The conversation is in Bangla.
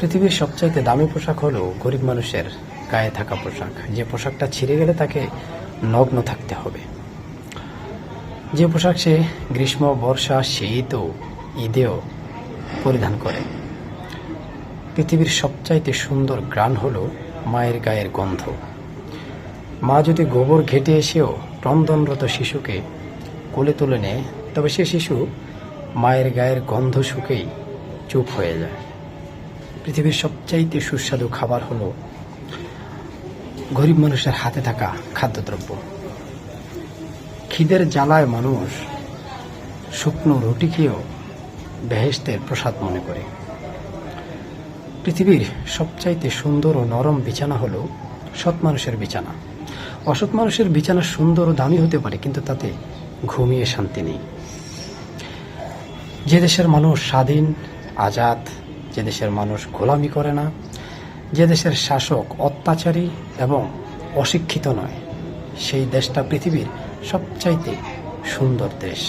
পৃথিবীর সবচাইতে দামি পোশাক হলো গরিব মানুষের গায়ে থাকা পোশাক। যে পোশাকটা ছিঁড়ে গেলে তাকে নগ্ন থাকতে হবে। যে পোশাক সে গ্রীষ্ম, বর্ষা, শীত ও ঈদেও পরিধান করে। পৃথিবীর সবচাইতে সুন্দর গ্রান হলো মায়ের গায়ের গন্ধ। মা যদি গোবর ঘেটে এসেও ক্রন্দনরত শিশুকে কোলে তুলে নেয়, তবে সে শিশু মায়ের গায়ের গন্ধ শুকেই চুপ হয়ে যায়। পৃথিবীর সবচাইতে সুস্বাদু খাবার হলো গরিব মানুষের হাতে থাকা খাদ্যদ্রব্য। খিদের জ্বালায় মানুষ শুকনো রুটি খেয়েও বেহেস্তের প্রসাদ মনে করে। পৃথিবীর সবচাইতে সুন্দর ও নরম বিছানা হলো সৎ মানুষের বিছানা। অসৎ মানুষের বিছানা সুন্দর ও দামি হতে পারে, কিন্তু তাতে ঘুমিয়ে শান্তি নেই। যে দেশের মানুষ স্বাধীন, আজাদ যে দেশের মানুষ গোলামি করে না, যে দেশের শাসক অত্যাচারী এবং অশিক্ষিত নয়, সেই দেশটা পৃথিবীর সবচাইতে সুন্দর দেশ।